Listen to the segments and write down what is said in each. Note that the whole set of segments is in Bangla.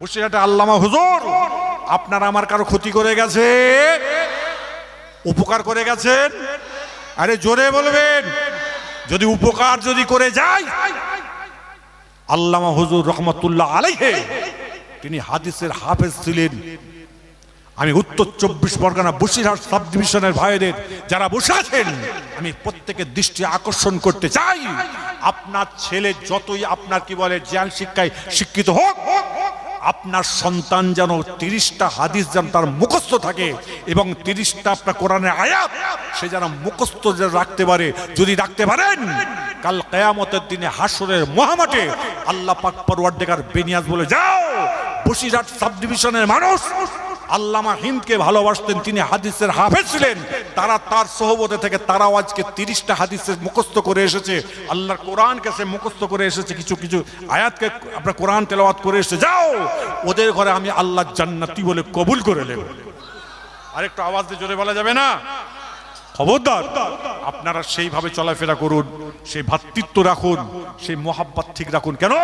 বসিরহাটে আল্লামা হুজুর, আপনার আমার কারও ক্ষতি করে গেছে উপকার করে গেছেন? আরে জোরে বলবেন, যদি উপকার যদি করে যায়, আল্লামা হুজুর রহমতুল্লাহ আলাইহে, তিনি হাদিসের হাফেজ ছিলেন। আমি উত্তর চব্বিশ পরগনা বসিরহাট সাব ডিভিশনের ভাইদের যারা বসে আছেন, আমি প্রত্যেকের দৃষ্টি আকর্ষণ করতে চাই। আপনার ছেলে যতই আপনার কি বলে জ্ঞান শিক্ষায় শিক্ষিত হোক আপনার সন্তান যেন তিরিশটা হাদিস যেন তার মুখস্থ থাকে এবং তিরিশটা আপনার কোরআনের আয়াত সে যেন মুখস্থ রাখতে পারে, যদি রাখতে পারেন, কাল কেয়ামতের দিনে হাসরের মহামাটে আল্লাহ পাক পরওয়ার বেনিয়াজ বলে, যাও বসিরহাট সাব ডিভিশনের মানুষ আল্লামা হিন্দকে ভালোবাসতেন তিনি হাদিসের হাফেজ ছিলেন, তারা তার সহবতে থেকে তারাও আজকে তিরিশটা হাদিসের মুখস্থ করে এসেছে। আল্লাহর কোরআনকে সে মুখস্থ করে এসেছে, কিছু কিছু আয়াতকে আপনার কোরআন তেলাওয়াত করে এসেছে। যাও! ওদের ঘরে আমি আল্লাহ জান্নাতি বলে কবুল করে নেব। আরেকটু আওয়াজ দিয়ে জোরে বলা যাবে না? খবরদার, আপনারা সেইভাবে চলাফেরা করুন, সেই ভ্রাতৃত্ব রাখুন, সেই মোহাব্বত ঠিক রাখুন। কেন?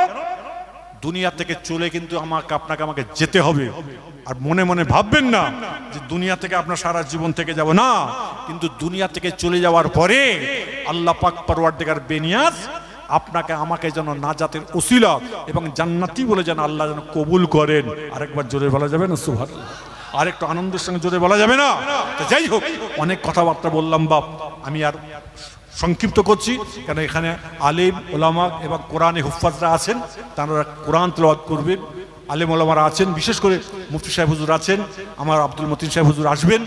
দুনিয়া থেকে চলে কিন্তু আমাকে, আপনাকে আমাকে যেতে হবে। আর মনে মনে ভাববেন না যে দুনিয়া থেকে আপনার সারা জীবন থেকে যাব। না, কিন্তু দুনিয়া থেকে চলে যাওয়ার পরে আল্লাহ পাক পরওয়ার বেনিয়াজ আপনাকে, আমাকে যেন না নাজাতের ওসিলা এবং জান্নাতি বলে যেন আল্লাহ যেন কবুল করেন। আরেকবার জোরে বলা যাবে না? সুভার আর একটু আনন্দের সঙ্গে জোরে বলা যাবে না? যাই হোক, অনেক কথাবার্তা বললাম, বাপ। আমি আর সংক্ষিপ্ত করছি কেন এখানে আলিম ওলামা এবং কোরআনে হুফাজরা আছেন তারা কোরআন তেলাওয়াত করবেন। আলেম ওলামারা আছেন, বিশেষ করে মুফতি সাহেব হুজুর আছেন, আমার আব্দুল মতিন সাহেব হুজুর আসবেন,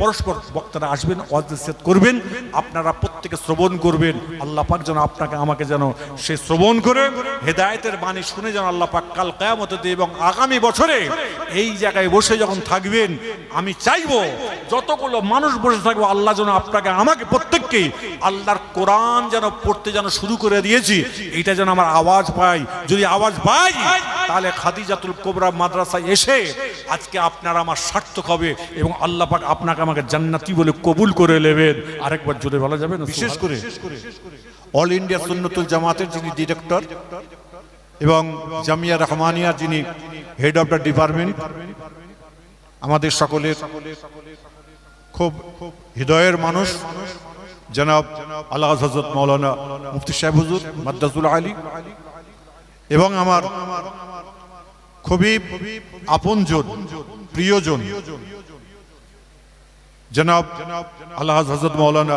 পরস্পর বক্তারা আসবেন ওয়াজেদ করবেন, আপনারা প্রত্যেকে শ্রবণ করবেন, আল্লাহ পাক যেন আপনাকে, আমাকে যেন সে শ্রবণ করে, হেদায়তের বাণী শুনে যেন আল্লাহ পাক কাল কেয়ামত এবং আগামী বছরে এই জায়গায় বসে যখন থাকবেন, আমি চাইব যতগুলো মানুষ বসে থাকব, আল্লাহ যেন আপনাকে, আমাকে প্রত্যেককেই আল্লাহর কোরআন যেন পড়তে যেন শুরু করে দিয়েছি এটা যেন আমার আওয়াজ পাই যদি আওয়াজ পাই তাহলে খাদিজাতুল কোবরা মাদ্রাসায় এসে আজকে আপনার আমার সার্থক হবে এবং আল্লাহ পাক আপনাকে আমাকে জান্নাতি বলে কবুল করে নেবেন। আরেকবার জোরে বলা যাবে না? বিশেষ করে অল ইন্ডিয়া সুন্নতুল জামাতের যিনি ডিরেক্টর এবং জামিয়া রহমানিয়া যিনি হেড অফ দ্য ডিপার্টমেন্ট আমাদের সকলের খুব হৃদয়ের মানুষ জনাব আল্লাহ হজরত মৌলানা মুফতি সাহেব হুজুর মাদ্দাজুল আলী এবং আমার খুবই আপনজন, প্রিয়জন। জনাব আল্লাহ হজরত মৌলানা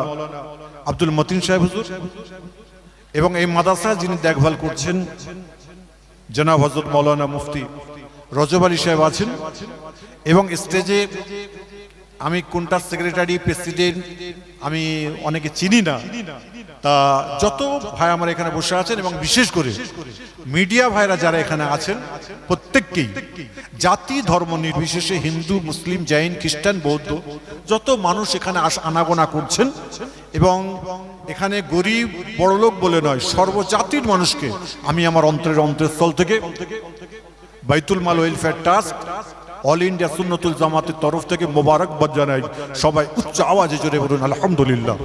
আব্দুল মতিন সাহেব হুজুর এবং এই মাদাসা যিনি দেখভাল করছেন, জনাব হজরত মৌলানা মুফতি রজব আলী সাহেব আছেন এবং স্টেজে আমি কোনটা সেক্রেটারি প্রেসিডেন্ট আমি অনেকে চিনি না। তা যত ভাই আমার এখানে বসে আছেন এবং বিশেষ করে মিডিয়া ভাইরা যারা এখানে আছেন, প্রত্যেককেই, জাতি, ধর্ম নির্বিশেষে হিন্দু, মুসলিম, জৈন, খ্রিস্টান, বৌদ্ধ, যত মানুষ এখানে আনাগোনা করছেন এবং এখানে গরিব, বড়লোক বলে নয়, সর্বজাতির মানুষকে আমি আমার অন্তরের অন্তরস্থল থেকে Baitul Mal welfare trust all India Sunnatul জামাতের তরফ থেকে মোবারকবাদ জানাই। সবাই উচ্চ আওয়াজে জোরে বলুন, আলহামদুলিল্লাহ।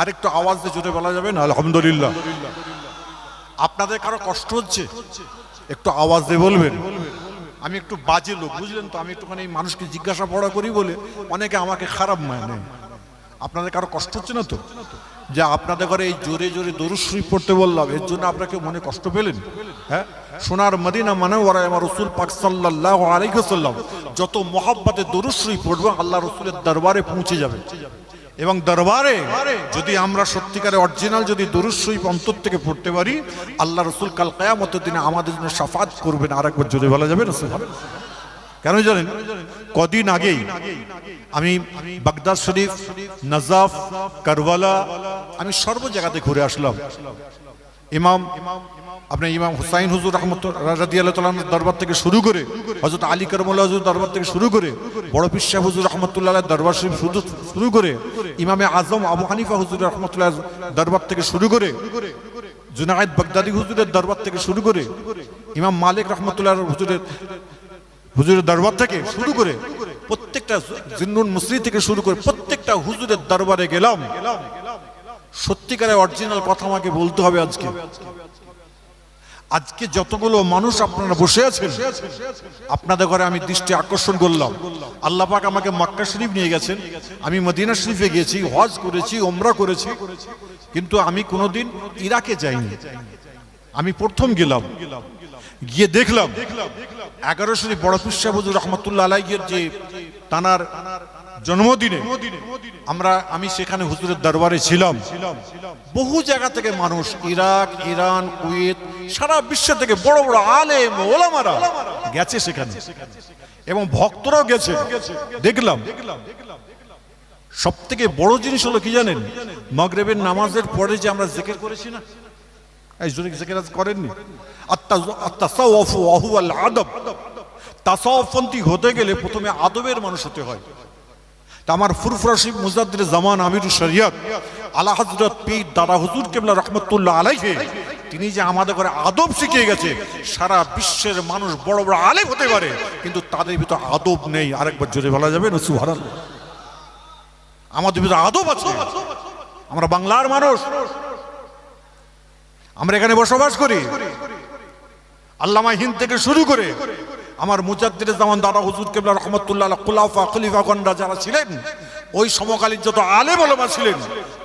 আরেকটু আওয়াজ দিয়ে জোরে বলা যাবে না, আলহামদুলিল্লাহ। আপনাদের কারও কষ্ট হচ্ছে? একটু আওয়াজ দিয়ে বলবেন। আমি একটু বাজে লোক, বুঝলেন তো? আমি একটুখানি মানুষকে জিজ্ঞাসা পড়া করি বলে অনেকে আমাকে খারাপ মানে। আপনাদের কারও কষ্ট হচ্ছে না তো? যে আপনাদের ঘরে এই জোরে জোরে দরুদ শরীফ পড়তে বললাম, এর জন্য আপনাকে মনে কষ্ট পেলেন? হ্যাঁ? সোনার মদিনা মানে ওরা আমার রসুল পাক সাল্লাল্লাহু আলাইহি যত মহাব্বতে দরুদ শরীফ পড়বে আল্লাহ রসুলের দরবারে পৌঁছে যাবে। এবং দরবারে যদি আমরা সত্যিকারে অরিজিনাল যদি দরুদ শরীফ অন্তর থেকে পড়তে পারি, আল্লাহ রসুল কাল কেয়ামতের দিনে আমাদের জন্য সাফাত করবেন। আর একবার যদি বলা যাবে না কেন জানেন? কদিন আগেই আমি বাগদাদ শরীফ, নজাফ, কারবালা, আমি সর্ব জায়গাতে ঘুরে আসলাম। ইমাম আপনার ইমাম হুসাইন হুজুর রহমত রাজি আল্লাহ দরবার থেকে শুরু করে হজরত আলী করমুল্লাহ হুজুর দরবার থেকে শুরু করে, বড় পিসা হুজুর রহমতুল্লাহ দরবার শরীফ শুরু শুরু করে, ইমামে আজম, আবু হানিফা হুজুর রহমতুল্লাহ দরবার থেকে শুরু করে, জুনায়েদ বাগদাদি হুজুরের দরবার থেকে শুরু করে, ইমাম মালিক রহমতুল্লাহ হুজুরের হুজুরের দরবার থেকে শুরু করে প্রত্যেকটা জিন্নুন মুসরি থেকে শুরু করে প্রত্যেকটা হুজুরের দরবারে গেলাম। সত্যিকারের অরিজিনাল কথা আমাকে বলতে হবে আজকে। আজকে যতগুলো মানুষ আপনারা বসে আছেন, আপনাদের ঘরে আমি দৃষ্টি আকর্ষণ করলাম। আল্লাহ পাক আমাকে মক্কা শরীফ নিয়ে গেছেন। আমি মদিনা শরীফে গিয়েছি, হজ করেছি ওমরা করেছি। কিন্তু আমি কোনোদিন ইরাকে যাইনি। আমি প্রথম গেলাম। গিয়ে দেখলাম এগারো শরীফ বড় হুজুর রহমতুল্লাহ আলাইয়ের যে তানার জন্মদিনে আমরা, আমি সেখানে হুজুরের দরবারে ছিলাম। বহু জায়গা থেকে মানুষ, ইরাক, ইরান, কুয়েত, সারা বিশ্ব থেকে বড় বড় আলেম, ওলামারা গেছে সেখানে। এবং ভক্তরাও গেছে। দেখলাম। সব থেকে বড় জিনিস হলো কি জানেন? মগরেবের নামাজের পরে যে আমরা জেকের করেছি না? করেননি? আত্মাসাওয়াফু ওয়া হুয়াল আদব। তাসাওফপন্থী হতে গেলে প্রথমে আদবের মানুষ হতে হয়। তা আমার ফুরফুরাশিব মুজাদ্দির জামান আমির শরিয়ত, আলা হজরত পীর দাদা হুজুর কেবলা রহমতুল্লাহ আলাইহে, তিনি যে আমাদের ঘরে আদব শিখিয়ে গেছে, সারা বিশ্বের মানুষ বড় বড় আলেম হতে পারে, কিন্তু তাদের ভিতর আদব নেই। আরেকবার জোরে বলা যাবে না? সুহারাল আমাদের ভিতরে আদব আছে। আমরা বাংলার মানুষ। আমরা এখানে বসবাস করি। আল্লামা হিন্দ থেকে শুরু করে আমার মুজাদ্দির জামান দাদা হুজুর কেবলা রহমতুল্লাহ খুলাফা গন্ডা যারা ছিলেন, ওই সমকালীন যত আলে বলমা ছিলেন,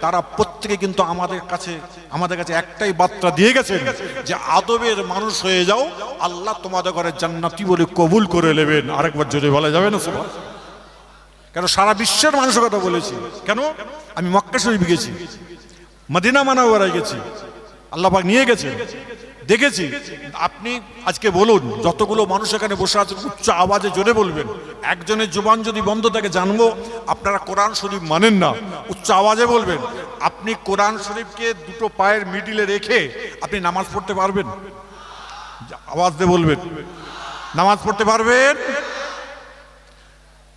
তারা প্রত্যেকে কিন্তু আমাদের কাছে আমাদের কাছে একটাই বার্তা দিয়ে গেছেন যে আদবের মানুষ হয়ে যাও, আল্লাহ তোমাদের ঘরে জান্নাতি বলে কবুল করে নেবেন। আরেকবার জোরে বলা যাবে না সবাই কেন সারা বিশ্বের মানুষের কথা বলেছি। কেন? আমি মক্কা শরীফ গেছি, মদিনা মানাওয়ারায় গেছি আল্লাপাক নিয়ে গেছে দেখেছি। আপনি আজকে বলুন, যতগুলো মানুষ এখানে বসে আছে উচ্চ আওয়াজে জোরে বলবেন। একজনের জবান যদি বন্ধ থাকে, জানব আপনারা কোরআন শরীফ মানেন না। উচ্চ আওয়াজে বলবেন, আপনি কোরআন শরীফকে দুটো পায়ের মিডিলে রেখে আপনি নামাজ পড়তে পারবেন? আওয়াজ দিয়ে বলবেন। নামাজ পড়তে পারবেন?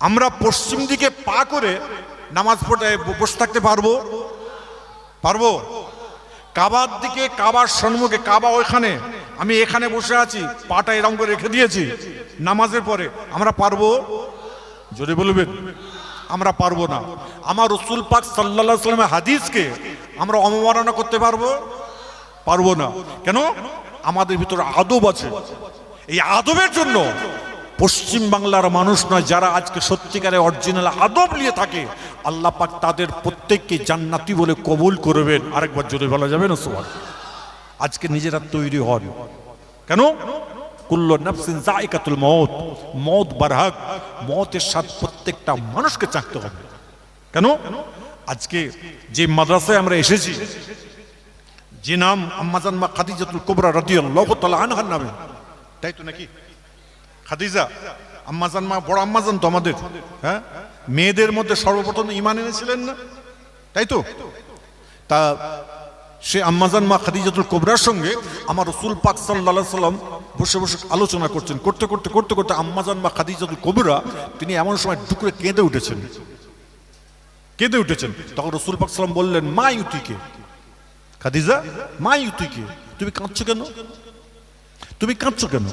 আমরা পশ্চিম দিকে পা করে নামাজ পড়তে, বসে থাকতে পারব? পারব? কাবার দিকে কাবার সম্মুখে কাবা ওইখানে। আমি এখানে বসে আছি পাটা এরম করে রেখে দিয়েছি। নামাজের পরে আমরা পারব? জোরে বলবেন। আমরা পারব না। আমার রসুল পাক সাল্লা সাল্লামের হাদিসকে আমরা অবমাননা করতে পারব? পারব না। কেন? আমাদের ভিতরে আদব আছে। এই আদবের জন্য পশ্চিম বাংলার মানুষ নয়, যারা আজকে সত্যিকারে অরিজিনাল আদব নিয়ে থাকে। আল্লাহ পাক তাদের প্রত্যেককে জান্নাতি বলে কবুল করবেন। আরেকবার জোরে বলা যাবে না সোয়াল আজকে নিজেরা তৈরি হন। কেন? কুল্ল বারহাক। মতের সাথ প্রত্যেকটা মানুষকে হবে। কেন? আজকে যে আমরা এসেছি, যে নাম আম্মাজান মা নামে। তাই তো নাকি? খাদিজা আম্মাজান মা, বড় আম্মাজান তো আমাদের হ্যাঁ? মেয়েদের মধ্যে সর্বপ্রথম ইমান এনেছিলেন না? তাই তো? তা সে আম্মাজান মা খাদিজাতুল কোবরার সঙ্গে আমার রসুল পাক সাল্লাহ সাল্লাম বসে বসে আলোচনা করছেন। করতে করতে করতে করতে আম্মাজান মা খাদিজাতুল কোবরা তিনি এমন সময় টুকরে কেঁদে উঠেছেন। কেঁদে উঠেছেন। তখন রসুল পাক সাল্লাম বললেন, মা ইউতিকে খাদিজা, মা ইউতিকে তুমি কাঁদছো কেন? তুমি কাঁদছো কেন?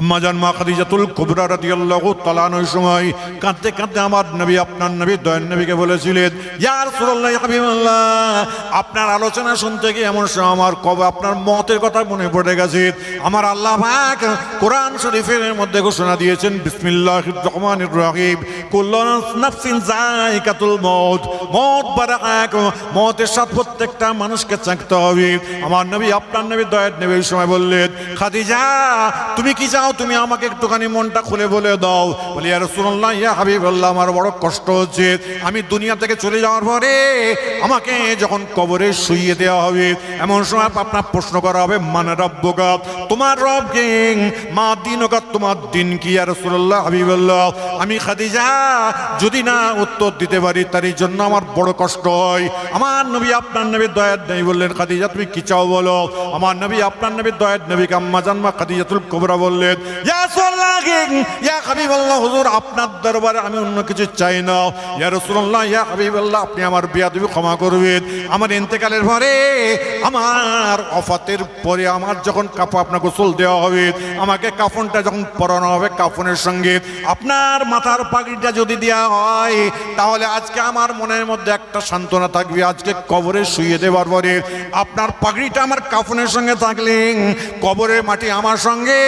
আম্মা জান মা খাদিজাতুল কুবরা রাদিয়াল্লাহু তাআলা ওই সময় কাঁদতে কাঁদতে আমার নবী, আপনার নবী দয়ান নবীকে বলেছিলেন, ইয়া রাসূলুল্লাহ হাবিবাল্লাহ, আপনার আলোচনা শুনতে গিয়ে এমন সময় আমার কবে আপনার মতের কথা মনে পড়ে গেছে। আমার আল্লাহ পাক কোরআন শরীফের মধ্যে ঘোষণা দিয়েছেন, বিসমিল্লাহির রহমানির রহিম, কুল্লু নাফসিন যায়কাতুল মউত মত বারাক মতের সাথে প্রত্যেকটা মানুষকে চাকতে হবে। আমার নবী, আপনার নবী, দয়ার নবী সময় বললেন, খাদিজা, তুমি কি চাও তুমি আমাকে একটুখানি মনটা খুলে বলে দাও। বলি আর শুনল্লাহ ইয়া হাবিবাল্লাহ, আমার বড় কষ্ট হচ্ছে। আমি দুনিয়া থেকে চলে যাওয়ার পরে আমাকে যখন কবরে শুইয়ে দেওয়া হবে, এমন সময় আপনার প্রশ্ন করা হবে মানে রব্বকা? তোমার রব কে? মা দিন তোমার দিন কি আর রসুল্লাহ হাবিবাল্লাহ? আমি খাদিজা, যদি না উত্তর দিতে পারি, তার জন্য আমার বড় কষ্ট হয়। আমার নবী, আপনার নবী দয়ার নেই বললেন, খাদিজা, তুমি কি চাও বলো? আমার নবী, আপনার নবী দয়ার নবী কাম্মা জানমা খাদিজাতুল কোবরা বললেন ইয়া আপনার দরবারে আমি অন্য কিছু চাই না। ইয়া রাসূলুল্লাহ, ইয়া হাবিবাল্লাহ, আপনি আমার বিয়াদবি ক্ষমা করবেন। আমার ইন্তেকালের পরে, আমার অফাতের পরে আমার যখন কাপড় আপনার গোসল দেওয়া হবে, আমাকে কাফনটা যখন পরানো হবে কাফনের সঙ্গে, আপনার মাথার পাগড়িটা যদি দেওয়া হয়, তাহলে আজকে আমার মনের মধ্যে একটা সান্ত্বনা থাকবে। আজকে কবরে শুয়ে দেওয়ার পরে, আপনার পাগড়িটা আমার কাফনের সঙ্গে থাকলে, কবরের মাটি আমার সঙ্গে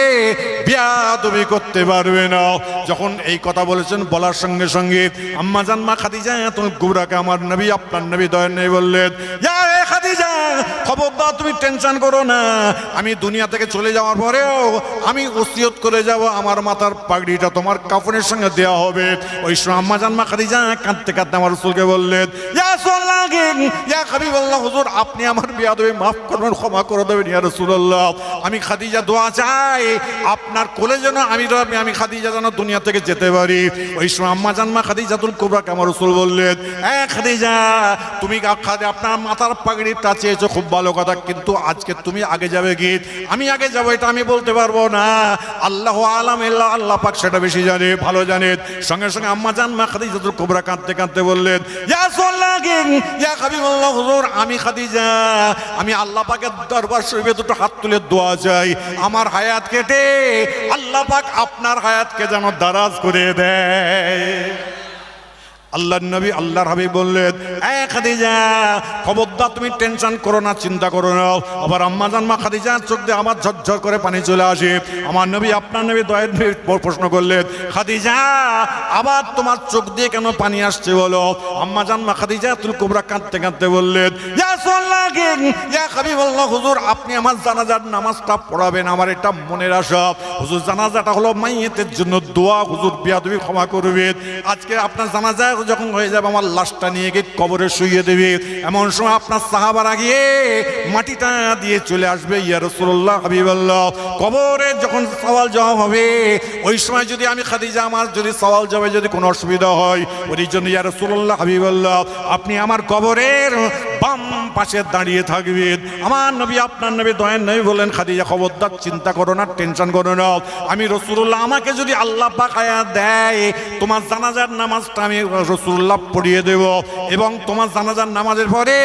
বিয়াদবি করতে পারবে না। যখন এই কথা বলেছেন, বলার সঙ্গে সঙ্গে আম্মা জানমা খাদিজা তুমি গুবরাকে আমার নবী, আপনার নবী দয়ার নেই বললেন, "ইয়া রে খাদিজা খবরদার, তুমি টেনশন করো না। আমি দুনিয়া থেকে চলে যাওয়ার পরেও আমি ওসিয়ত করে যাব, আমার মাথার পাগড়িটা তোমার কাফনের সঙ্গে দেওয়া হবে। ওই সময় আম্মা জানমা খাদিজা কাঁদতে কাঁদতে আমার রসুলকে বললেন হুজুর, আপনি আমার বিয়াদবি মাফ করবেন, ক্ষমা করে দেবেন, ইয়া রাসূলুল্লাহ। আমি খাদিজা দোয়া চাই, আপনার কোলে যেন আমি আমি খাদিজা যেন দুনিয়া থেকে যেতে পারি। ওই সময় আম্মা জানমা খাদিজাতুল কুবরাকে আমার রসুল বললেন হ্যাঁ খাদিজা, তুমি খাদি- আপনার মাথার পাগড়িটা চেয়েছো? খুব ভালো কথা, কিন্তু আজকে তুমি আগে যাবে কি আমি আগে যাব, এটা আমি বলতে পারব না। আল্লাহ আলাম আল্লাহ পাক সেটা বেশি জানে, ভালো জানে। সঙ্গে সঙ্গে আম্মা জানমা খাদিজাতুল কুবরা কাঁদতে কাঁদতে বললেন, ইয়া হাবিবাল্লাহ হুজুর, আমি আমি আল্লাহ পাকের দরবার শরীফে দুটো হাত তুলে দোয়া চাই। আমার হায়াত কেটে, আল্লাহ পাক আপনার হায়াতকে যেন দারাজ করে দেয়। আল্লাহর নবী আল্লাহর হাবিব বললেন, এ খাদিজা, খবরদার তুমি টেনশন করো না, চিন্তা করো না। আবার আম্মা জানমা খাদিজা, চোখ দিয়ে আমার ঝরঝর করে পানি চলে আসে। আমার নবী, আপনার নবী দয়ের প্রশ্ন করলেন, খাদিজা, আবার তোমার চোখ দিয়ে কেন পানি আসছে বলো? আম্মা জানমা খাদিজা তুল কোবরা কাঁদতে কাঁদতে বললেন হুজুর, আপনি আমার জানাজার নামাজটা পড়াবেন, আমার এটা মনের আশা। হুজুর, জানাজাটা হলো মাইয়েতের জন্য দোয়া, হুজুর, বিয়াদবি ক্ষমা করবেন। আজকে আপনার জানাজা যখন হয়ে যাবে, আমার লাশটা নিয়ে গিয়ে কবরে শুয়ে দেবে। এমন সময় আপনার সাহাবারা গিয়ে মাটিটা দিয়ে চলে আসবে, ইয়া রসুল্লাহ হাবিবাল্লাহ। কবরে যখন সওয়াল জবাব হবে, ওই সময় যদি আমি খাদিজা, আমার যদি সওয়াল জবাবে যদি কোনো অসুবিধা হয় ওই জন্য, ইয়া রাসূলুল্লাহ, হাবিবাল্লাহ, আপনি আমার কবরের পাশে দাঁড়িয়ে থাকবেন আমার নবী, আপনার নবী দয়ের নবী বলেন খাদিজা, খবরদার, চিন্তা করো না, টেনশন করো না। আমি রসুল্লাহ আমাকে যদি আল্লাহ পাক হায়াত দেয়, তোমার জানাজার নামাজটা আমি রসুল্লাহ পড়িয়ে দেব। এবং তোমার জানাজার নামাজের পরে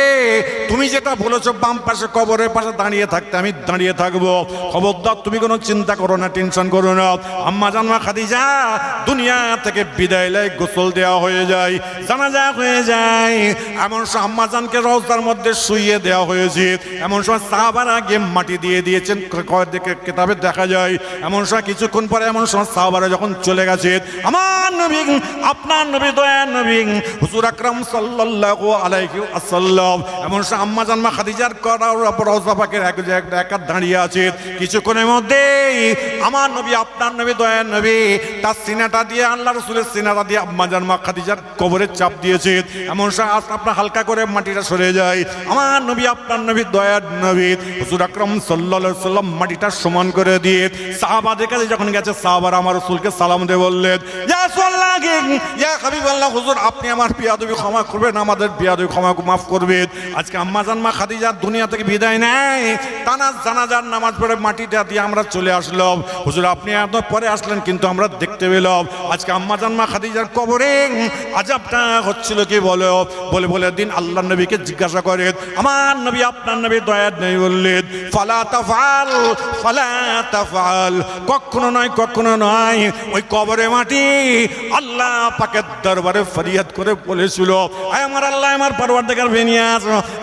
তুমি যেটা বলেছ, বাম পাশে কবরের পাশে দাঁড়িয়ে থাকতে আমি দাঁড়িয়ে থাকব। খবরদার, তুমি কোনো চিন্তা করো না, টেনশন করো না। আম্মা জানমা খাদিজা, দুনিয়া থেকে বিদায় লাই গোসল দেওয়া হয়ে যায়, জানাজা হয়ে যায়। এমন সময় আম্মা জানকে রওজার মধ্যে শুইয়ে দেওয়া হয়েছে। এমন সময় সাহাবারা গিয়ে মাটি দিয়ে দিয়েছেন, ক- ক- কেতাবে দেখা যায়। এমন সময় কিছুক্ষণ পরে এমন সময় সাহাবারা যখন চলে গেছে, আমার নবী, আপনার নবী, দয়ার নবী, হুজুর আকরাম সাল্লাল্লাহু আলাইহি ওয়াসাল্লাম। এমন সময় আম্মা জানমা খাদিজার করা রওজা পাকের এক একা দাঁড়িয়ে আছে। কিছুক্ষণের মধ্যেই আমার নবী, আপনার নবী, দয়ার নবী। তার সিনাটা দিয়ে আল্লাহ রসুলের সিনাটা দিয়ে আম্মা জানমা খাদিজার কবরে চাপ দিয়েছে। এমন সময় আপনার হালকা করে মাটিটা সরে যায়। আমার নবী, আপনার নবী, দয়ার নবী, হুজুর আকরাম আলাইহি সাল্লাম মাটিটা সমান করে দিয়ে সাহাবাদের কাছে যখন গেছে, সাহাবারা আমার রসুলকে সালাম দিয়ে বললেন হুজুর, আপনি আমার বিয়াদবি ক্ষমা করবেন, আমাদের বিয়াদবি ক্ষমা মাফ করবেন। আজকে আম্মা জানমা খাদিজার দুনিয়া থেকে বিদায় নেয় তানার জানাজার নামাজ পড়ে মাটিটা দিয়ে আমরা চলে আসলাম। হুজুর, আপনি এত পরে আসলেন, কিন্তু আমরা দেখতে পেলাম, আজকে আম্মা জানমা খাদিজার কবরে আজাবটা হচ্ছিল কি বলো? বলে বলে দিন আল্লাহ নবীকে জিজ্ঞাসা করেন আমার নবী, আপনার নবী দয়ার নেই বললেন, ফালা তাফাল ফালা তাফাল কখনো নয় কখনো নয়, ওই কবরে মাটি আল্লাহ পাকের দরবারে ফরিয়াদ করে বলেছিল আমার আল্লাহ, আমার পরবার দেখার ভেনিয়াস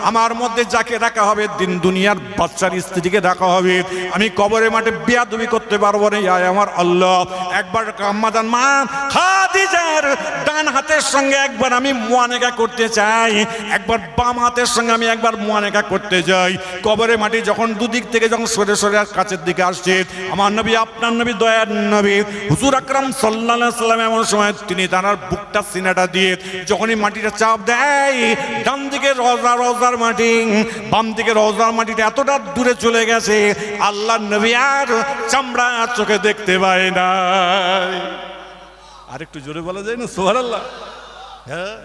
আমার মধ্যে যাকে রাখা হবে, দিন দুনিয়ার বাচ্চার স্ত্রীকে রাখা হবে। আমি কবরে মাঠে বিয়াদবি করতে পারব না, আয় আমার আল্লাহ। একবার আম্মাদান মা খাদিজার ডান হাতের সঙ্গে একবার আমি মুয়ানেকা করতে চাই। একবার বাম হাতের সঙ্গে আমি একবার মুয়ানেকা করতে যাই। কবরে মাটি যখন দুদিক থেকে যখন সরে সরে কাছের দিকে আসছে, আমার নবী, আপনার নবী, দয়ার নবী, হুজুর আকরাম আলাইহি সাল্লাম এমন সময় তিনি তার বুকটা সিনাটা দিয়ে যখনই মাটিটা চাপ দেয়, ডান দিকে রওজা রওজার মাটি, বাম দিকে রওজার মাটিটা এতটা দূরে চলে গেছে আল্লাহ নবী আর চামড়া চোখে দেখতে পায় না আর একটু জোরে বলা যায় না? সোহার আল্লাহ হ্যাঁ?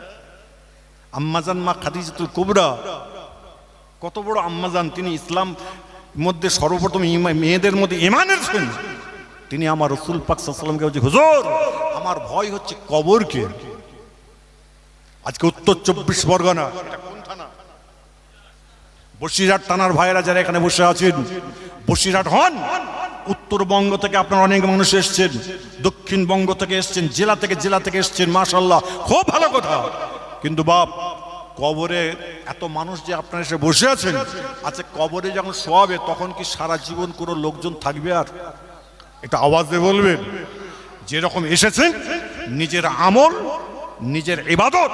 আম্মাজান মা খাদিজাতুল কুবরা। কত বড় আম্মাজান, তিনি ইসলাম মধ্যে সর্বপ্রথম মেয়েদের মধ্যে ইমানের সৈন্য তিনি আমার রসুল পাক সাল্লামকে বলছে হুজুর, আমার ভয় হচ্ছে কবরকে আজকে উত্তর চব্বিশ পরগনা? বসিরহাট টানার ভাইয়েরা যারা এখানে বসে আছেন, বসিরহাট হন। উত্তরবঙ্গ থেকে আপনার অনেক মানুষ এসছেন, দক্ষিণবঙ্গ থেকে এসছেন, জেলা থেকে জেলা থেকে এসছেন মাশাল্লাহ খুব ভালো কথা। কিন্তু বাপ, কবরে এত মানুষ যে আপনার এসে বসে আছেন আচ্ছা কবরে যখন শোয়াবে তখন কি সারা জীবন কোনো লোকজন থাকবে আর? এটা আওয়াজ দিয়ে বলবেন। যেরকম এসেছেন নিজের আমল, নিজের ইবাদত।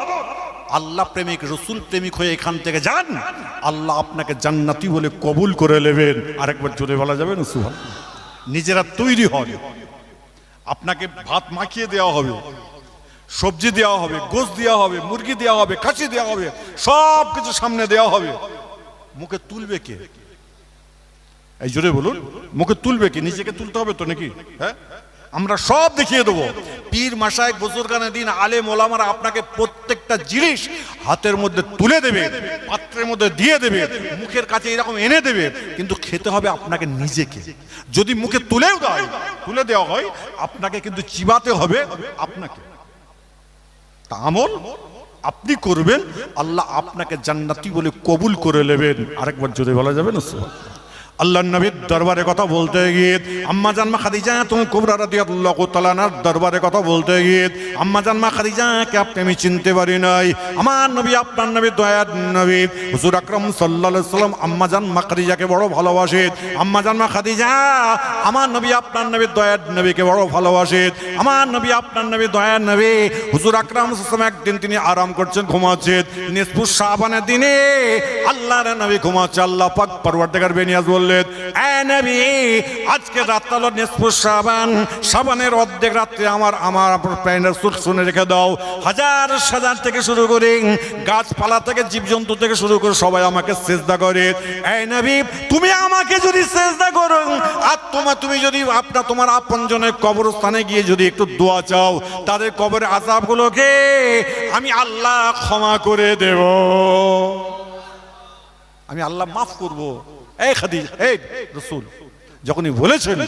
আল্লাহ প্রেমিক, রসুল প্রেমিক হয়ে এখান থেকে যান, আল্লাহ আপনাকে জান্নাতি বলে কবুল করে নেবেন। আরেকবার জোরে বলা যাবে না? সুহান নিজেরা তৈরি হন। আপনাকে ভাত মাখিয়ে দেওয়া হবে। সবজি দেওয়া হবে, গোশ দেওয়া হবে, মুরগি দেওয়া হবে, খাসি দেওয়া হবে সব কিছু সামনে দেওয়া হবে। মুখে তুলবে কে? এই জোরে বলুন, মুখে তুলবে কি? নিজেকে তুলতে হবে তো নাকি? হ্যাঁ? আমরা সব দেখিয়ে দেবো। পীর মাসায় বুজুর্গানের দিন আলে মোলামারা আপনাকে প্রত্যেকটা জিনিস হাতের মধ্যে তুলে দেবে, পাত্রের মধ্যে দিয়ে দেবে, মুখের কাছে এরকম এনে দেবে, কিন্তু খেতে হবে আপনাকে নিজেকে। যদি মুখে তুলেও দেয়, তুলে দেওয়া হয়, আপনাকে কিন্তু চিবাতে হবে আপনাকে। তা আমল আপনি করবেন, আল্লাহ আপনাকে জান্নাতি বলে কবুল করে নেবেন আরেকবার যদি বলা যাবে না। আল্লাহ নবীর দরবারে কথা বলতে গিয়ে, আম্মা জানমা খাদিজা তুমি কুবরা রাদিয়াল্লাহু তাআলার দরবারে কথা বলতে গিয়ে, আম্মা জানমা খাদিজাকে আপনি আমি চিনতে পারি নাই। আমার নবী, আপনার নবী, দয়ার নবী, হুজুর আকরাম আলাইহি সাল্লাম আম্মা জানমা খাদিজাকে বড় ভালোবাসে। আম্মা জানমা খাদিজা, আমার নবী, আপনার নবী, দয়ার নবীকে বড় ভালোবাসে। আমার নবী, আপনার নবী, দয়ার নবী, হুজুর আকরাম সাল্লাল্লাহু একদিন তিনি আরাম করছেন ঘুমাচ্ছেন নিসফুস শাবানের দিনে আল্লাহর নবী ঘুমাচ্ছে, আল্লাহ পাক পরওয়ারদিগার বেনিয়াজ বললেন নবী, আজকে রাত হলো নিসফুস শাবান শাবানের অর্ধেক রাত্রে আমার আমার প্রাণের সুখ শুনে রেখে দাও। হাজার হাজার থেকে শুরু করে, গাছপালা থেকে জীবজন্তু থেকে শুরু করে সবাই আমাকে চেষ্টা করে। নবী, তুমি আমাকে যদি চেষ্টা করো, আর তোমার তুমি যদি আপনার, তোমার আপনজনের কবরস্থানে গিয়ে যদি একটু দোয়া চাও, তাদের কবরের আজাবগুলোকে আমি আল্লাহ ক্ষমা করে দেব। আমি আল্লাহ মাফ করব। এই খাদিজা, এই রসুল, যখনই বলেছেন,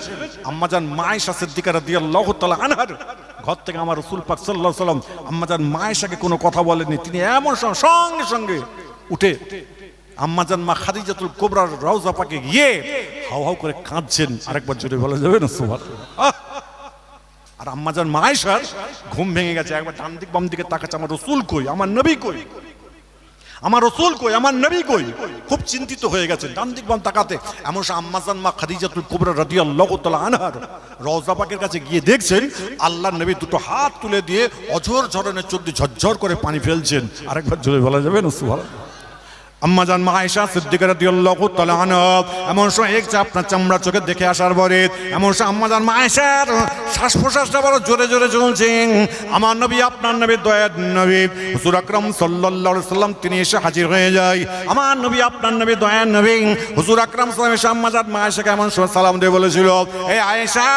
আম্মাজান মায়েশা সিদ্দিকা রাদিয়াল্লাহু তাআলা আনহার, ঘর থেকে আমার রসুল পাক সাল্লাল্লাহু আলাইহি সাল্লাম আম্মাজান মায়েশাকে কোনো কথা বলেননি, তিনি এমন সঙ্গে সঙ্গে উঠে আম্মাজান মা খাদিজাতুল কোবরার রওজা পাকে গিয়ে হাউ হাউ করে কাঁদছেন। আরেকবার জোরে বলা যাবে না? সুবহানাল্লাহ। আর আম্মাজান মায়েশার ঘুম ভেঙে গেছে। একবার ডান দিক বাম দিকে তাকাচ্ছে, আমার রসুল কই? আমার নবী কই? আমার রসুল কই, আমার নবী কই? খুব চিন্তিত হয়ে গেছে ডান দিক বাম তাকাতে। এমন সে আম্মাজান মা খাদিজাতুল কুবরা রাদিয়াল্লাহু তাআলা আনহার রওজা পাকের কাছে গিয়ে দেখছেন, আল্লাহর নবী দুটো হাত তুলে দিয়ে অঝোর ঝরনের চোখ ঝরঝর করে পানি ফেলছেন। আরেকবার জোরে বলা যাবে না, সুবহানাল্লাহ। আম্মাজান মা আয়েশা সিদ্দিকা এমন সময় এক আপনার চামড়া চোখে দেখে আসার পরে, এমন সময় আম্মাজান মা শ্বাস প্রশ্বাসটা বড় জোরে জোরে চলছে আমার নবী, আপনার নবী নবী, হুজুর সাল্লাম, তিনি এসে হাজির হয়ে যায়। আমার নবী, আপনার নবী, দয়ার নবী, হুজুর আকরাম সাল্লাম এসে আম্মাজান এমন সময় সালাম দিয়ে বলেছিল এই আয়েশা,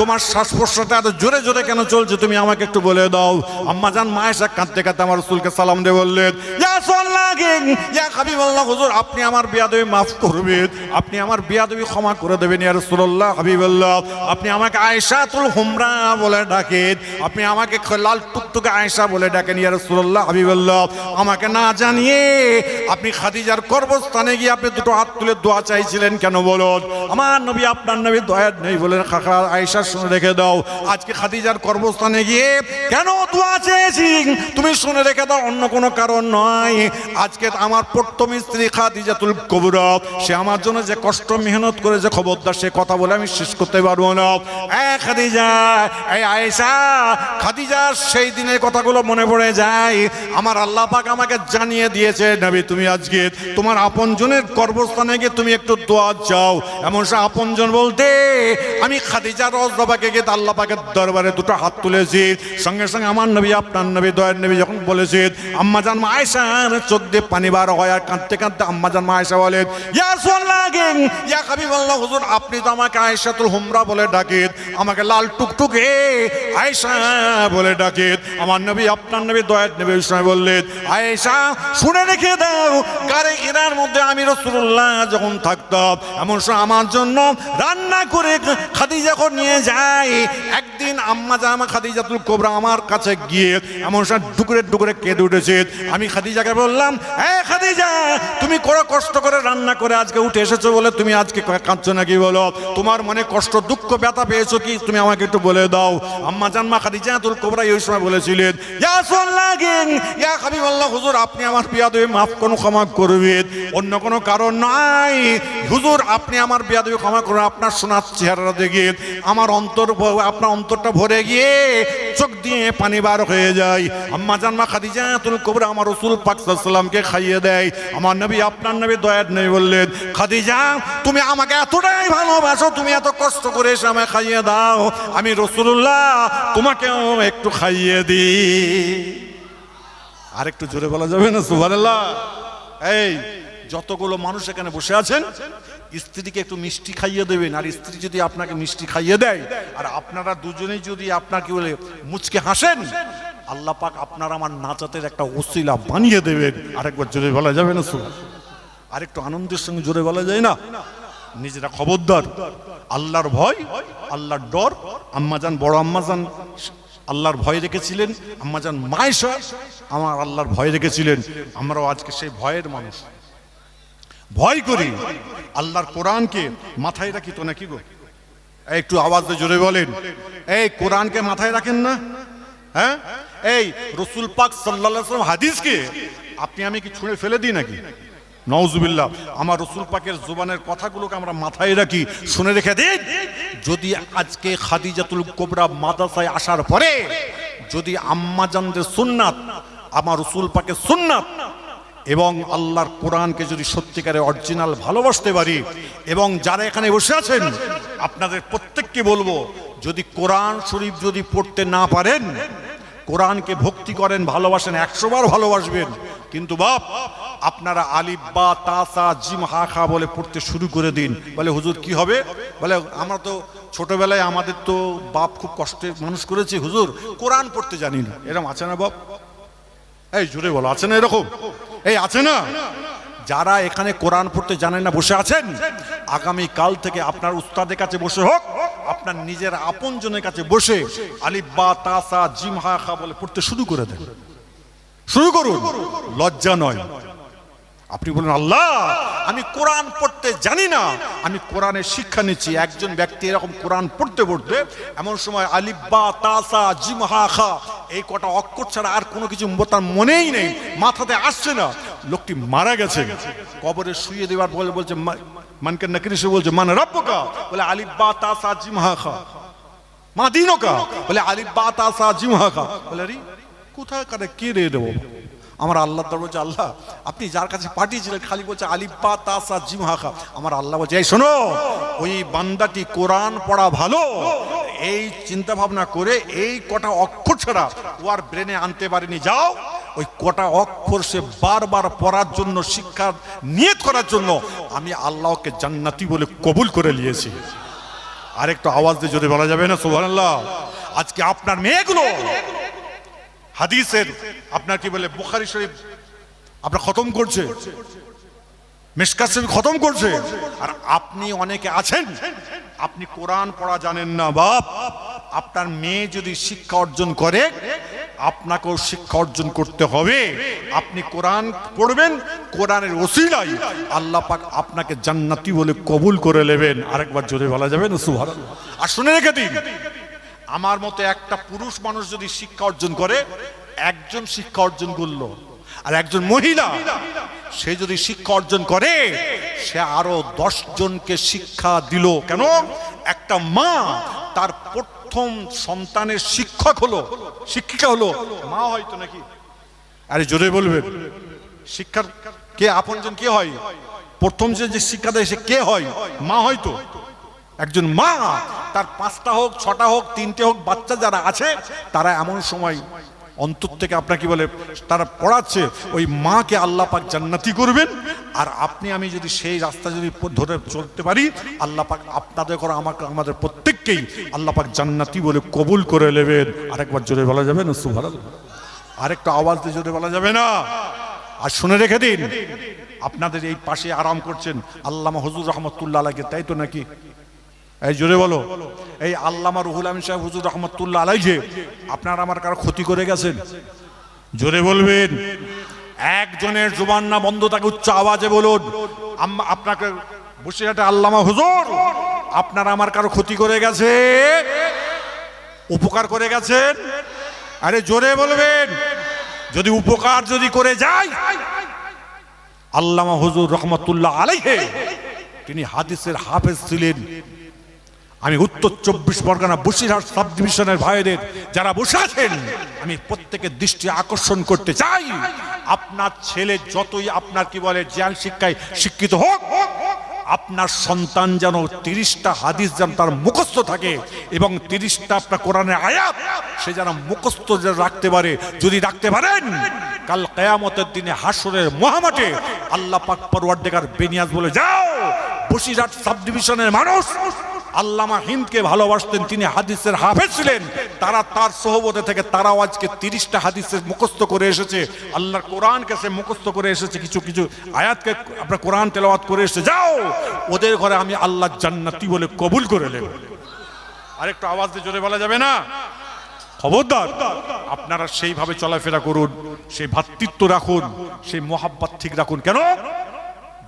তোমার শ্বাস প্রশ্বাসটা এত জোরে জোরে কেন চলছে? তুমি আমাকে একটু বলে দাও। আম্মাজান মা আয়েশা কাঁদতে কাঁদতে আমার রাসূলকে সালাম দিয়ে বললেন, ইয়া সাল্লাল্লাহু ইয়া হাবিবাল্লাহ হুজুর, আপনি আমার বিয়াদবি মাফ করবেন, আপনি আমার বিয়াদবি ক্ষমা করে দেবেন, ইয়া রাসূলুল্লাহ, হাবিবাল্লাহ। আপনি আমাকে আয়েশাতুল হুমরা বলে ডাকেন, আপনি আমাকে লাল টুকটুকে আয়েশা বলে ডাকেন, ইয়া রাসূলুল্লাহ, হাবিবাল্লাহ। আমাকে না জানিয়ে আপনি খাদিজার কর্মস্থানে গিয়ে আপনি দুটো হাত তুলে দোয়া চাইছিলেন কেন বলুন? আমার নবী, আপনার নবী দয়া নেই বলেন খাখা আয়েশা শুনে রেখে দাও। আজকে খাদিজার কর্মস্থানে গিয়ে কেন দোয়া চেয়েছি তুমি শুনে রেখে দাও, অন্য কোনো কারণ নয়। আজকে আমার প্রথম স্ত্রী খাদিজাতুল কবরা, সে আমার জন্য যে কষ্ট মেহনত করে, যে খবরদার সে কথা বলে আমি শেষ করতে পারব না। এ খাদিজা এই আয়েশা খাদিজার সেই দিনের কথাগুলো মনে পড়ে যায়। আমার আল্লাহ পাক আমাকে জানিয়ে দিয়েছে, নবী, তুমি আজকে তোমার আপনজনের কর্মস্থানে গিয়ে তুমি একটু দোয়া চাও। এমন সে আপনজন বলতে, আমি খাদিজা রজবাকে গিয়ে আল্লাহ পাকের দরবারে দুটো হাত তুলেছি। সঙ্গে সঙ্গে আমার নবী, আপনার নবী, দয়ার নবী যখন বলেছি, আম্মা জান মায়েশার চোখ দিয়ে পানি বার হয় কাঁদতে কাঁদতে আম্মা জান মায়েশা বলেন হুজুর, আপনি তো আমাকে আয়েশাতুল হুমরা বলে ডাকেন, আমাকে লাল টুকটুকে আয়েশা বলে ডাকেন, আমার নবী, আপনার নবী দয়ার নবী ওই সময় বললেন শুনে রেখে দাও গাড়ি ঘেরার মধ্যে আমি রসুল্লাহ যখন থাকতাম, এমন সময় আমার জন্য রান্না করে খাদিজা করে নিয়ে যায়, একদিন আম্মা জামা খাদিজাতুল কোবরা আমার কাছে গিয়ে এমন সময় ডুকরে ডুকরে কেঁদে উঠেছে, আমি খাদিজাকে বললাম খাদিজা, তুমি কোনো কষ্ট করে রান্না করে আজকে উঠে এসেছ বলে তুমি আজকে কাঁদছো নাকি বলো? তোমার মনে কষ্ট, দুঃখ, ব্যথা পেয়েছ কি? তুমি আমাকে একটু বলে দাও। আম্মা জানমা খাদিজাতুল কোবরা এই সময় বলেছিলেন, ইয়া হাবিবাল্লাহ, হুজুর, আপনি আমার বিয়াদবে মাফ কোনো ক্ষমা করবেন। অন্য কোনো কারণ নাই। হুজুর, আপনি আমার বিয়াদবে ক্ষমা করুন, আপনার সোনার চেহারা দেখে আমার অন্তর আপনার অন্তরটা ভরে গিয়ে চোখ দিয়ে পানি বার হয়ে যায়। আম্মা জানমা খাদিজাতুল কোবরা আমার রসুল পাক সাল্লামকে খাইয়ে দেয়। আমার নবী, আপনার নবী দয়ার নেই বললেন, খাদিজা, তুমি আমাকে এতটাই ভালোবাসো, তুমি এত কষ্ট করে এসে আমায় খাইয়ে দাও। আমি রসুল্লাহ তোমাকেও একটু খাইয়ে দিই। আর একটু জোরে বলা যাবে না, সুবহানাল্লাহ? এই, যতগুলো মানুষ এখানে বসে আছেন স্ত্রীকে একটু মিষ্টি খাইয়ে দেবেন, আর স্ত্রী যদি আপনাকে মিষ্টি খাইয়ে দেয়, আর আপনারা দুজনেই যদি আপনার কি বলে মুচকে হাসেন, আল্লাহ পাক আপনার আমার নাচাতের একটা ওসিলা বানিয়ে দেবেন। আরেকবার জোরে বলা যাবে না আর একটু আনন্দের সঙ্গে জোরে বলা যায় না? নিজেরা খবরদার, আল্লাহর ভয়, আল্লাহর ডর। আম্মাজান বড় আম্মাজান, আল্লাহর ভয় রেখেছিলেন। আম্মাজান মায়েশা আমার আল্লাহর ভয় রেখেছিলেন। আমরাও আজকে সেই ভয়ের মানুষ। ভয় করি। আল্লাহর কোরআনকে মাথায় রাখি তো নাকি গো? একটু আওয়াজ জোরে বলেন। এই কোরআনকে মাথায় রাখেন না? হ্যাঁ? এই রসুল পাক সাল্লাহ হাদিসকে আপনি আমি কি ছুঁড়ে ফেলে দিই নাকি? নওজুবিল্লাহ, আমার রসুল পাকের জোবানের কথাগুলোকে আমরা মাথায় রাখি, শুনে রেখে দিন যদি আজকে খাদিজাতুল কোবরা মাদ্রাসায় আসার পরে যদি আম্মাজানদের সুন্নাত, আমার রসুল পাকের সুন্নাত এবং আল্লাহর কোরআনকে যদি সত্যিকারে অরিজিনাল ভালোবাসতে পারি, এবং যারা এখানে বসে আছেন, আপনাদের প্রত্যেককে বলব, যদি কোরআন শরীফ যদি পড়তে না পারেন, কোরআনকে ভক্তি করেন, ভালোবাসেন, একশো বার ভালোবাসবেন, কিন্তু বাপ, আপনারা আলিফ, বা তাসা জিম, হা, খা বলে পড়তে শুরু করে দিন। বলে, হুজুর, কি হবে? বলে, আমরা তো ছোটবেলায় আমাদের তো বাপ খুব কষ্টে মানুষ করেছে, হুজুর, কোরআন পড়তে জানি না। এরকম আছে না বাপ? এই, জোরে বলো, আছে না এরকম? এই, আছে না? যারা এখানে কোরআন পড়তে জানেন না, বসে আছেন? আগামী কাল থেকে আপনার উস্তাদের কাছে বসে হোক, আপনার নিজের আপনজনের কাছে বসে আলিব্বা তাসা জিমহা খা বলে পড়তে শুরু করে দেন। শুরু করুন। লজ্জা নয়। আপনি বলেন, আল্লাহ, আমি কোরআন পড়তে জানি না। আমি কোরআনের শিক্ষা নিচ্ছি। একজন ব্যক্তি এরকম কোরআন পড়তে পড়তে এমন সময় আলিব্বা তাসা জিমহা খা, এই কটা অক্ষর ছাড়া আর কোনো কিছু তার মনেই নেই, মাথাতে আসছে না। লোকটি মারা গেছে। কবরে শুয়ে দেওয়ার বলে বলছে মানকে নাকির সে বলছে, মান রব্বকা? বলে আলিব্বা তাসা জিমহা খা। মা দিনকা বলে আলিব্বা তাসা জিমহা খা। বলে কোথায় কারে কে রে দেবো? আমার আল্লাহ তার বলছে আল্লাহ, আপনি যার কাছে পাঠিয়েছিলেন, খালি বলছে আলিব্বা তাসা জিমহাখা আমার আল্লাহ বলছে, এই শোনো, ওই বান্দাটি কোরআন পড়া ভালো, এই চিন্তা ভাবনা করে এই কটা অক্ষর ছাড়া ও আর ব্রেনে আনতে পারেনি। যাও, ওই কটা অক্ষর সে বারবার পড়ার জন্য, শিক্ষা নিয়ত করার জন্য আমি আল্লাহকে জান্নাতি বলে কবুল করে নিয়েছি। আরেকটু আওয়াজ দিয়ে যদি বলা যাবে না? সুবহানাল্লাহ। আজকে আপনার মেয়েগুলো হাদিসের, আপনার কি বলে, বুখারি শরীফ, আপনার খতম করছে মেশকাত শরীফ খতম করছে, আর আপনি অনেকে আছেন, আপনি কোরআন পড়া জানেন না বাপ, আপনার মেয়ে যদি শিক্ষা অর্জন করে, আপনাকেও শিক্ষা অর্জন করতে হবে, আপনি কোরআন পড়বেন, কোরআনের ওসিলাই আল্লাহ পাক আপনাকে জান্নাতি বলে কবুল করে নেবেন, আরেকবার জোরে বলা যাবে না সুভার আর শুনে রেখে দিন আমার মতো একটা পুরুষ মানুষ যদি শিক্ষা অর্জন করে, একজন শিক্ষা অর্জন করল আর একজন মহিলা, সে যদি শিক্ষা অর্জন করে, সে আরও জনকে শিক্ষা দিল কেন? একটা মা তার প্রথম সন্তানের শিক্ষক হলো, শিক্ষিকা হলো। মা হয়তো নাকি? আরে জোরে বলবেন। শিক্ষার কে আপনজন কে হয়? প্রথম যে শিক্ষা দেয় সে কে হয়? মা হয়তো। একজন মা, তার পাঁচটা হোক, ছটা হোক, তিনটে হোক, বাচ্চা যারা আছে, তারা এমন সময় অন্তর থেকে আপনাকে বলে, তারা পড়াচ্ছে, ওই মাকে আল্লাহ পাক জান্নাতি করবেন, আর আপনি আমি যদি সেই রাস্তা যদি ধরে চলতে পারি, আল্লাহ পাক আপনাদের করে আমাকে, আমাদের প্রত্যেককেই আল্লাহ পাক জান্নাতি বলে কবুল করে নেবেন। আরেকবার জোরে বলা যাবে না? সুভার আরেকটা আওয়াজ দিয়ে জোরে বলা যাবে না? আর শুনে রেখে দিন, আপনাদের এই পাশে আরাম করছেন আল্লামা হুজুর রহমতুল্লাহ আলাইকে তাই তো নাকি? এই জোরে বলো। এই আল্লামা রুহুল আমিন সাহেব, হুজুর রহমতুল্লাহ আলাইকে আপনার আমার কারও ক্ষতি করে গেছেন? জোরে বলবেন। একজনের জুবান না বন্ধ থাকে উচ্চ আওয়াজে বলুন। আপনাকে বসিরহাটে আল্লামা হুজুর, আপনার আমার কারও ক্ষতি করে গেছে? উপকার করে গেছেন? আরে জোরে বলবেন। যদি উপকার যদি করে যায়, আল্লামা হুজুর রহমতুল্লাহ আলাইহে, তিনি হাদিসের হাফেজ ছিলেন। আমি উত্তর চব্বিশ পরগনা বসিরহাট সাব ডিভিশনের ভাইদের যারা বসে আছেন, আমি প্রত্যেকের দৃষ্টি আকর্ষণ করতে চাই। আপনার ছেলে যতই আপনার কি বলে জ্ঞান শিক্ষায় শিক্ষিত হোক, আপনার সন্তান যেন তিরিশটা হাদিস যেন তার মুখস্থ থাকে এবং তিরিশটা আপনার কোরআনের আয়াত সে যেন মুখস্থ যেন রাখতে পারে, যদি রাখতে পারেন, কাল কেয়ামতের দিনে হাসরের মহামাঠে আল্লাহ পাক পরওয়ার দেখার বেনিয়াজ বলে, যাও, বসিরহাট সাব ডিভিশনের মানুষ আল্লামা হিন্দকে ভালোবাসতেন তিনি হাদিসের হাফেজ ছিলেন। তারা তার সহবতে থেকে তারাও আজকে তিরিশটা হাদিসের মুখস্থ করে এসেছে। আল্লাহর কোরআনকে সে মুখস্থ করে এসেছে, কিছু কিছু আয়াতকে আপনার কোরআন তেলাওয়াত করে এসেছে। যাও! ওদের ঘরে আমি আল্লাহ জান্নাতি বলে কবুল করে নেব। আরেকটু আওয়াজ দিয়ে জোরে বলা যাবে না? খবরদার, আপনারা সেইভাবে চলাফেরা করুন সেই ভাতৃত্ব রাখুন সেই মহাব্বাত ঠিক রাখুন। কেন?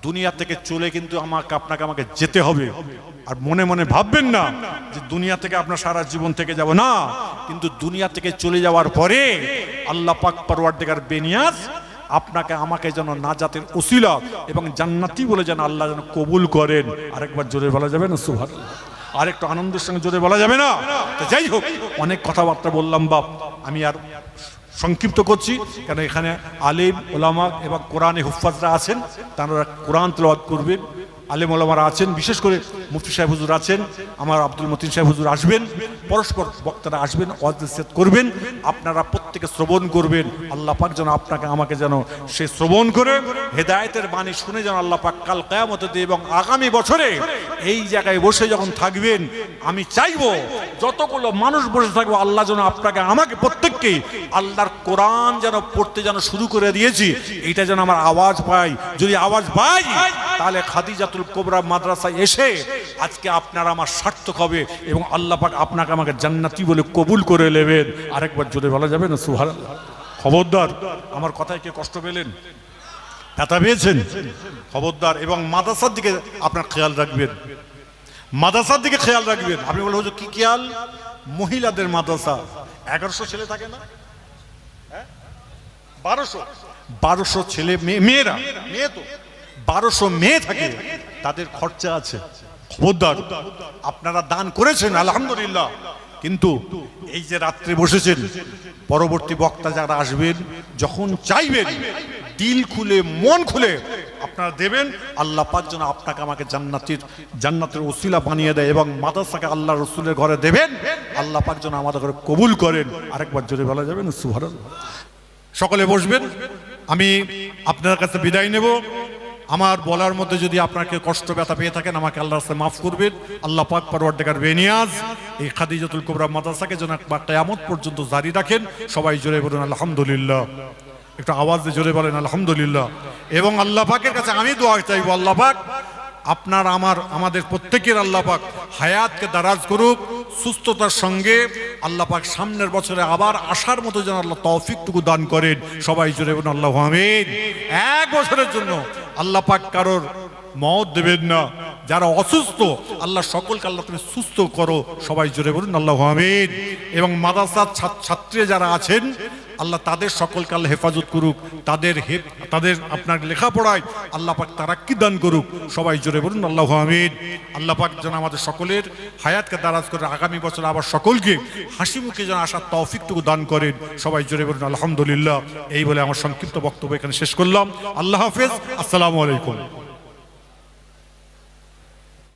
দুনিয়া থেকে চলে কিন্তু আমাকে, আপনাকে আমাকে যেতে হবে। আর মনে মনে ভাববেন না যে দুনিয়া থেকে আপনার সারা জীবন থেকে যাব। না, কিন্তু দুনিয়া থেকে চলে যাওয়ার পরে আল্লাহ পাক পরওয়ার দেখার বেনিয়াজ আপনাকে, আমাকে যেন নাজাতের ওসিলা এবং জান্নাতি বলে যেন আল্লাহ যেন কবুল করেন। আরেকবার জোরে বলা যাবে না? সুভার আর একটু আনন্দের সঙ্গে জোরে বলা যাবে না? তো যাই হোক, অনেক কথাবার্তা বললাম বাপ, আমি আর সংক্ষিপ্ত করছি, কেন এখানে আলিম, ওলামা এবং কোরআনে হুফাজরা আছেন, তারা কোরআন তেলাওয়াত করবেন। আলেম ওলামারা আছেন, বিশেষ করে মুফতি সাহেব হুজুর আছেন, আমার আব্দুল মতিন সাহেব হুজুর আসবেন, পরস্পর বক্তারা আসবেন অদ্দেশেত করবেন, আপনারা প্রত্যেকে শ্রবণ করবেন, আল্লাহ পাক যেন আপনাকে, আমাকে যেন সে শ্রবণ করে, হেদায়েতের বাণী শুনে যেন আল্লাহ পাক কাল কেয়ামত দিয়ে এবং আগামী বছরে এই জায়গায় বসে যখন থাকবেন, আমি চাইব, যতগুলো মানুষ বসে থাকব, আল্লাহ যেন আপনাকে, আমাকে প্রত্যেককেই আল্লাহর কোরআন যেন পড়তে যেন শুরু করে দিয়েছি, এটা যেন আমার আওয়াজ পাই যদি আওয়াজ পাই, তাহলে খাদিজাতুল কোবরা মাদ্রাসায় এসে আজকে আপনার আমার সার্থক হবে এবং আল্লাহ পাক আপনাকে আমাকে জান্নাতি বলে কবুল করে নেবেন। আরেকবার জোরে বলা যাবে না? সুহার খবরদার, আমার কথায় কে কষ্ট পেলেন? ব্যথা পেয়েছেন? খবরদার, এবং মাদ্রাসার দিকে আপনার খেয়াল রাখবেন। মাদ্রাসার দিকে খেয়াল রাখবেন। আপনি বলে হুজুর, কি খেয়াল? মহিলাদের মাদ্রাসা। এগারোশো ছেলে থাকে না? হ্যাঁ? বারোশো? বারোশো ছেলে মেয়ে, মেয়েরা? মেয়ে তো। বারোশো মেয়ে থাকে। তাদের খরচা আছে। খবরদার, আপনারা দান করেছেন, আলহামদুলিল্লাহ। কিন্তু এই যে রাত্রে বসেছেন, পরবর্তী বক্তা যারা আসবেন, যখন চাইবেন দিল খুলে, মন খুলে আপনারা দেবেন, আল্লাহ পাক যেন আপনাকে আমাকে জান্নাতের জান্নাতের ওসিলা বানিয়ে দেয় এবং মাদ্রাসাকে আল্লাহ রসুলের ঘরে দেবেন, আল্লাহ পাক যেন আমাদের ঘরে কবুল করেন। আরেকবার জোরে বলা যাবেন সুভার সকলে বসবেন, আমি আপনার কাছে বিদায় নেব। আমার বলার মধ্যে যদি আপনাকে কষ্ট ব্যথা পেয়ে থাকেন, আমাকে আল্লাহর কাছে মাফ করবেন। আল্লাহ পাক পরওয়ারদেগার বেনিয়াজ, এই খাদিজাতুল কুবরা মাদ্রাসাকে যেন একবার কিয়ামত পর্যন্ত জারি রাখেন। সবাই জোরে বলুন, আলহামদুলিল্লাহ। একটু আওয়াজ জোরে বলেন, আলহামদুলিল্লাহ। এবং আল্লাহ পাকের কাছে আমি দোয়া চাইব, আল্লাহ পাক আপনার আমার, আমাদের প্রত্যেকের আল্লাহ পাক হায়াতকে দারাজ করুক, সুস্থতার সঙ্গে আল্লাহ পাক সামনের বছরে আবার আসার মতো যেন আল্লাহ তৌফিকটুকু দান করেন। সবাই জোরে বলুন, আল্লাহ আমিন। এক বছরের জন্য আল্লাহ পাক কারোর মত দেবেন না। যারা অসুস্থ, আল্লাহ সকলকে আল্লাহ তুমি সুস্থ করো। সবাই জোরে বলুন, আল্লাহ আমিন। এবং মাদ্রাসার ছাত্র- ছাত্রী যারা আছেন আল্লাহ তাদের সকলকে আল্লাহ হেফাজত করুক, তাদের তাদের আপনার লেখাপড়ায় আল্লাহ পাক তারা কি দান করুক। সবাই জোরে বলুন, আল্লাহ আমিন। আল্লাহ পাক যেন আমাদের সকলের হায়াতকে দারাজ করে আগামী বছর আবার সকলকে হাসি মুখে যেন আসার তৌফিকটুকু দান করেন। সবাই জোরে বলুন, আলহামদুলিল্লাহ। এই বলে আমার সংক্ষিপ্ত বক্তব্য এখানে শেষ করলাম। আল্লাহ হাফেজ, আসসালামু আলাইকুম।